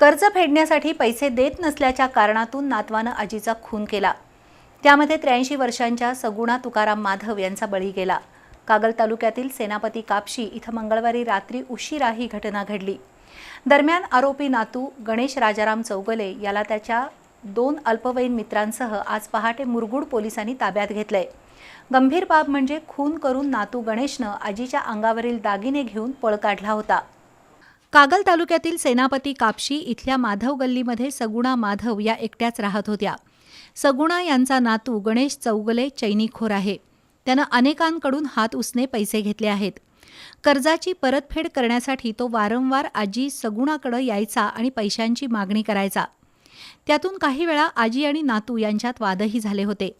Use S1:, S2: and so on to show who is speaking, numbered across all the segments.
S1: कर्ज फेडण्यासाठी पैसे देत नसल्याच्या कारणातून नातवानं आजीचा खून केला. त्यामध्ये त्र्याऐंशी वर्षांच्या सगुणा तुकाराम माधव यांचा बळी गेला. कागल तालुक्यातील सेनापती कापशी इथं मंगळवारी रात्री उशिरा ही घटना घडली. दरम्यान आरोपी नातू गणेश राजाराम चौगले याला त्याच्या दोन अल्पवयीन मित्रांसह आज पहाटे मुरगुड पोलिसांनी ताब्यात घेतलंय. गंभीर बाब म्हणजे खून करून नातू गणेशनं आजीच्या अंगावरील दागिने घेऊन पळ काढला होता. कागल तालुक्यातील सेनापती कापशी इथल्या माधव गल्लीमध्ये सगुणा माधव या एकट्याच राहत होत्या. सगुणा यांचा नातू गणेश चौगले चैनीखोर आहे. त्यानं अनेकांकडून हात उसने पैसे घेतले आहेत. कर्जाची परतफेड करण्यासाठी तो वारंवार आजी सगुणाकडं यायचा आणि पैशांची मागणी करायचा. त्यातून काही वेळा आजी आणि नातू यांच्यात वादही झाले होते.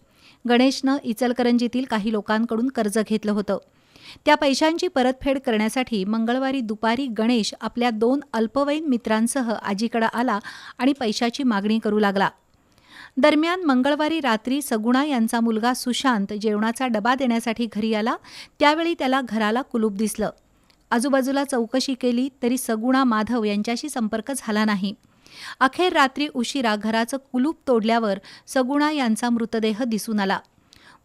S1: गणेशनं इचलकरंजीतील काही लोकांकडून कर्ज घेतलं होतं. त्या पैशांची परतफेड करण्यासाठी मंगळवारी दुपारी गणेश आपल्या दोन अल्पवयीन मित्रांसह आजीकडे आला आणि पैशाची मागणी करू लागला. दरम्यान मंगळवारी रात्री सगुणा यांचा मुलगा सुशांत जेवणाचा डबा देण्यासाठी घरी आला. त्यावेळी त्याला घराला कुलूप दिसलं. आजूबाजूला चौकशी केली तरी सगुणा माधव यांच्याशी संपर्क झाला नाही. अखेर रात्री उशिरा घराचं कुलूप तोडल्यावर सगुणा यांचा मृतदेह दिसून आला.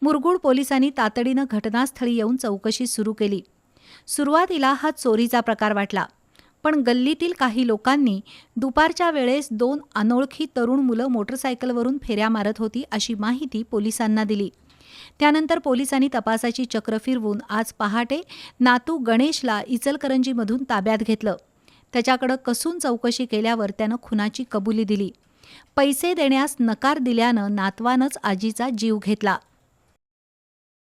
S1: मुरगुड पोलिसांनी तातडीनं घटनास्थळी येऊन चौकशी सुरू केली. सुरुवातीला हा चोरीचा प्रकार वाटला पण गल्लीतील काही लोकांनी दुपारच्या वेळेस दोन अनोळखी तरुण मुलं मोटरसायकलवरून फेऱ्या मारत होती अशी माहिती पोलिसांना दिली. त्यानंतर पोलिसांनी तपासाची चक्र फिरवून आज पहाटे नातू गणेशला इचलकरंजीमधून ताब्यात घेतलं. त्याच्याकडं कसून चौकशी केल्यावर त्यानं खुनाची कबुली दिली. पैसे देण्यास नकार दिल्यानं नातवानंच आजीचा जीव घेतला.